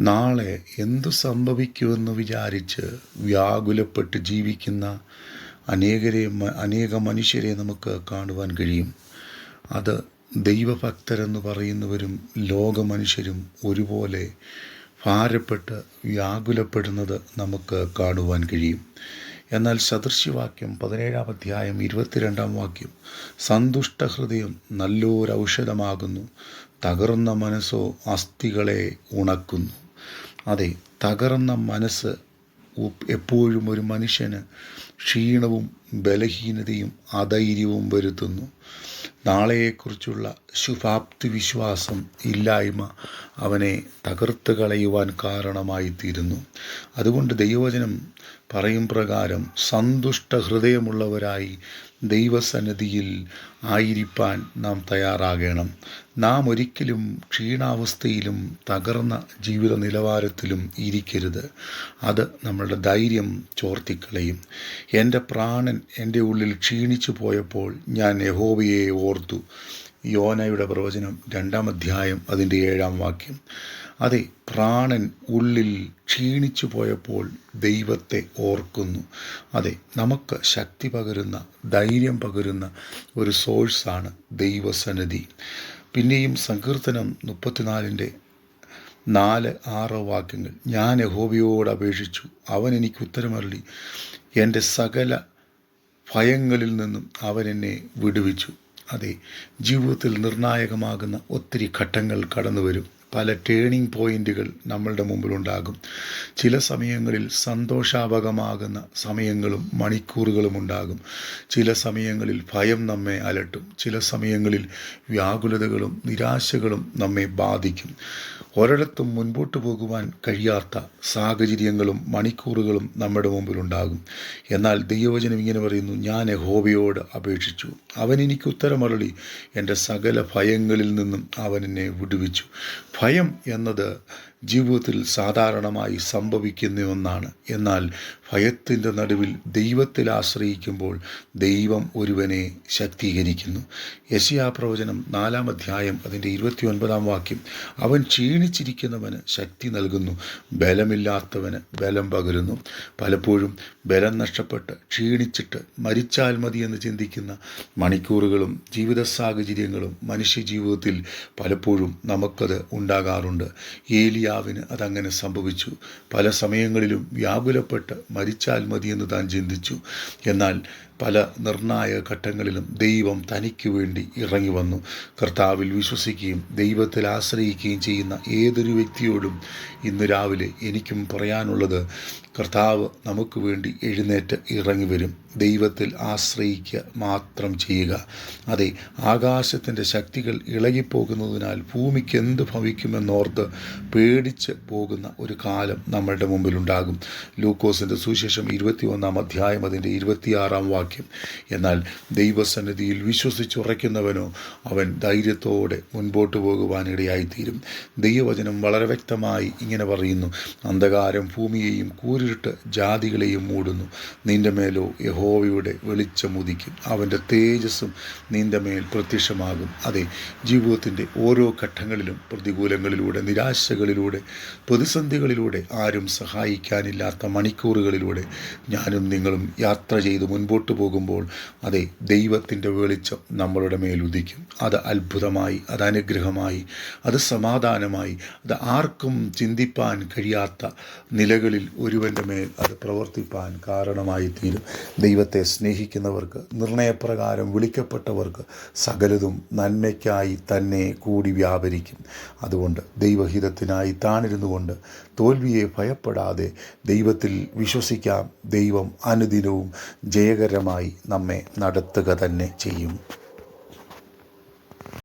നാളെ എന്തു സംഭവിക്കുമെന്ന് വിചാരിച്ച് വ്യാകുലപ്പെട്ട് ജീവിക്കുന്ന അനേകരെ അനേക മനുഷ്യരെ നമുക്ക് കാണുവാൻ കഴിയും. അത് ദൈവഭക്തരെന്ന് പറയുന്നവരും ലോകമനുഷ്യരും ഒരുപോലെ ഭാരപ്പെട്ട് വ്യാകുലപ്പെടുന്നത് നമുക്ക് കാണുവാൻ കഴിയും. എന്നാൽ സദൃശ്യവാക്യം പതിനേഴാം അധ്യായം ഇരുപത്തിരണ്ടാം വാക്യം സന്തുഷ്ട ഹൃദയം നല്ലൊരു ഔഷധമാകുന്നു തകർന്ന മനസ്സോ അസ്ഥികളെ ഉണക്കുന്നു. അതെ തകർന്ന മനസ്സ് എപ്പോഴും ഒരു മനുഷ്യന് ക്ഷീണവും ബലഹീനതയും അധൈര്യവും വരുത്തുന്നു. നാളെയെക്കുറിച്ചുള്ള ശുഭാപ്തി വിശ്വാസം ഇല്ലായ്മ അവനെ തകർത്ത് കളയുവാൻ കാരണമായി തീരുന്നു അതുകൊണ്ട് ദൈവവചനം പറയും പ്രകാരം സന്തുഷ്ട ഹൃദയമുള്ളവരായി ദൈവസന്നിധിയിൽ ആയിരിക്കാൻ നാം തയ്യാറാകണം. നാം ഒരിക്കലും ക്ഷീണാവസ്ഥയിലും തകർന്ന ജീവിത നിലവാരത്തിലും ഇരിക്കരുത്. അത് നമ്മളുടെ ധൈര്യം ചോർത്തിക്കളയും. എന്റെ പ്രാണൻ എന്റെ ഉള്ളിൽ ക്ഷീണിച്ചു പോയപ്പോൾ ഞാൻ യഹോവയെ ഓർത്തു. യോനയുടെ പ്രവചനം രണ്ടാം അധ്യായം അതിന്റെ ഏഴാം വാക്യം. അതെ പ്രാണൻ ഉള്ളിൽ ക്ഷീണിച്ചു പോയപ്പോൾ ദൈവത്തെ ഓർക്കുന്നു. അതെ നമുക്ക് ശക്തി പകരുന്ന ധൈര്യം പകരുന്ന ഒരു സോഴ്സാണ് ദൈവസന്നിധി. പിന്നെയും സങ്കീർത്തനം മുപ്പത്തിനാലിന്റെ നാല് ആറ് വാക്യങ്ങൾ. ഞാൻ യഹോവയോട് അപേക്ഷിച്ചു. അവൻ എനിക്ക് ഉത്തരമരളി. എന്റെ സകല ഭയങ്ങളിൽ നിന്നും അവൻ എന്നെ വിടുവിച്ചു. അതെ ജീവിതത്തിൽ നിർണായകമാകുന്ന ഒത്തിരി ഘട്ടങ്ങൾ കടന്നു വരും പല ടേണിംഗ് പോയിന്റുകൾ നമ്മളുടെ മുമ്പിലുണ്ടാകും. ചില സമയങ്ങളിൽ സന്തോഷാപകമാകുന്ന സമയങ്ങളും മണിക്കൂറുകളും ഉണ്ടാകും. ചില സമയങ്ങളിൽ ഭയം നമ്മെ അലട്ടും. ചില സമയങ്ങളിൽ വ്യാകുലതകളും നിരാശകളും നമ്മെ ബാധിക്കും. ഒരിടത്തും മുൻപോട്ട് പോകുവാൻ കഴിയാത്ത സാഹചര്യങ്ങളും മണിക്കൂറുകളും നമ്മുടെ മുമ്പിലുണ്ടാകും. എന്നാൽ ദൈവവചനം ഇങ്ങനെ പറയുന്നു ഞാൻ യഹോവയോട് അപേക്ഷിച്ചു. അവൻ എനിക്ക് ഉത്തരമരളി. എന്റെ സകല ഭയങ്ങളിൽ നിന്നും അവൻ എന്നെ വിടുവിച്ചു. ഭയം എന്നത് ജീവിതത്തിൽ സാധാരണമായി സംഭവിക്കുന്ന ഒന്നാണ് എന്നാൽ ഭയത്തിന്റെ നടുവിൽ ദൈവത്തിൽ ആശ്രയിക്കുമ്പോൾ ദൈവം ഒരുവനെ ശക്തീകരിക്കുന്നു. യശയാ പ്രവചനം നാലാം അധ്യായം അതിന്റെ ഇരുപത്തി ഒൻപതാം വാക്യം. അവൻ ക്ഷീണിച്ചിരിക്കുന്നവന് ശക്തി നൽകുന്നു ബലമില്ലാത്തവന് ബലം പകരുന്നു. പലപ്പോഴും ബലം നഷ്ടപ്പെട്ട് ക്ഷീണിച്ചിട്ട് മരിച്ചാൽ മതി എന്ന് ചിന്തിക്കുന്ന മണിക്കൂറുകളും ജീവിത സാഹചര്യങ്ങളും മനുഷ്യ ജീവിതത്തിൽ പലപ്പോഴും നമുക്കത് ഉണ്ടാകാറുണ്ട്. ഏലിയാവിന് അതങ്ങനെ സംഭവിച്ചു. പല സമയങ്ങളിലും വ്യാകുലപ്പെട്ട് മരിച്ചാൽ മതിയെന്ന് താൻ ചിന്തിച്ചു. എന്നാൽ പല നിർണായക ഘട്ടങ്ങളിലും ദൈവം തനിക്ക് വേണ്ടി ഇറങ്ങി വന്നു. കർത്താവിൽ വിശ്വസിക്കുകയും ദൈവത്തിൽ ആശ്രയിക്കുകയും ചെയ്യുന്ന ഏതൊരു വ്യക്തിയോടും ഇന്ന് രാവിലെ എനിക്കും പറയാനുള്ളത് കർത്താവ് നമുക്ക് വേണ്ടി എഴുന്നേറ്റ് ഇറങ്ങി വരും. ദൈവത്തിൽ ആശ്രയിക്കുക മാത്രം ചെയ്യുക. അതെ ആകാശത്തിന്റെ ശക്തികൾ ഇളകിപ്പോകുന്നതിനാൽ ഭൂമിക്ക് എന്ത് ഭവിക്കുമെന്നോർത്ത് പേടിച്ച് പോകുന്ന ഒരു കാലം നമ്മളുടെ മുമ്പിലുണ്ടാകും. ലൂക്കോസിന്റെ സുശേഷം ഇരുപത്തി ഒന്നാം അധ്യായം അതിന്റെ ഇരുപത്തിയാറാം വാക്യം എന്നാൽ ദൈവസന്നിധിയിൽ വിശ്വസിച്ചുറയ്ക്കുന്നവനോ അവൻ ധൈര്യത്തോടെ മുൻപോട്ട് പോകുവാനിടയായിത്തീരും ദൈവവചനം വളരെ വ്യക്തമായി ഇങ്ങനെ പറയുന്നു അന്ധകാരം ഭൂമിയെയും കൂരിട്ട് ജാതികളെയും മൂടുന്നു നിന്റെ മേലോ യഹോവയുടെ വെളിച്ചം ഉദിക്കും അവന്റെ തേജസ്സും നിന്റെ മേൽ പ്രത്യക്ഷമാകും അതെ ജീവിതത്തിന്റെ ഓരോ ഘട്ടങ്ങളിലും പ്രതികൂലങ്ങളിലൂടെ നിരാശകളിലൂടെ പ്രതിസന്ധികളിലൂടെ ആരും സഹായിക്കാനില്ലാത്ത മണിക്കൂറുകളിലൂടെ ഞാനും നിങ്ങളും യാത്ര ചെയ്ത് മുൻപോട്ട് പോകുമ്പോൾ അതെ ദൈവത്തിന്റെ വെളിച്ചം നമ്മളുടെ മേലുദിക്കും അത് അത്ഭുതമായി അത് അനുഗ്രഹമായി അത് സമാധാനമായി അത് ആർക്കും ചിന്തിപ്പാൻ കഴിയാത്ത നിലകളിൽ ഒരുവന്റെ മേൽ അത് പ്രവർത്തിപ്പാൻ കാരണമായി തീരും ദൈവത്തെ സ്നേഹിക്കുന്നവർക്ക് നിർണയപ്രകാരം വിളിക്കപ്പെട്ടവർക്ക് സകലതും നന്മയ്ക്കായി തന്നെ കൂടി വ്യാപരിക്കും. അതുകൊണ്ട് ദൈവഹിതത്തിനായി താണിരുന്നു കൊണ്ട് തോൽവിയെ ഭയപ്പെടാതെ ദൈവത്തിൽ വിശ്വസിക്കാം. ദൈവം അനുദിനവും ജയകരമായി നമ്മെ നടത്തുക തന്നെ ചെയ്യും.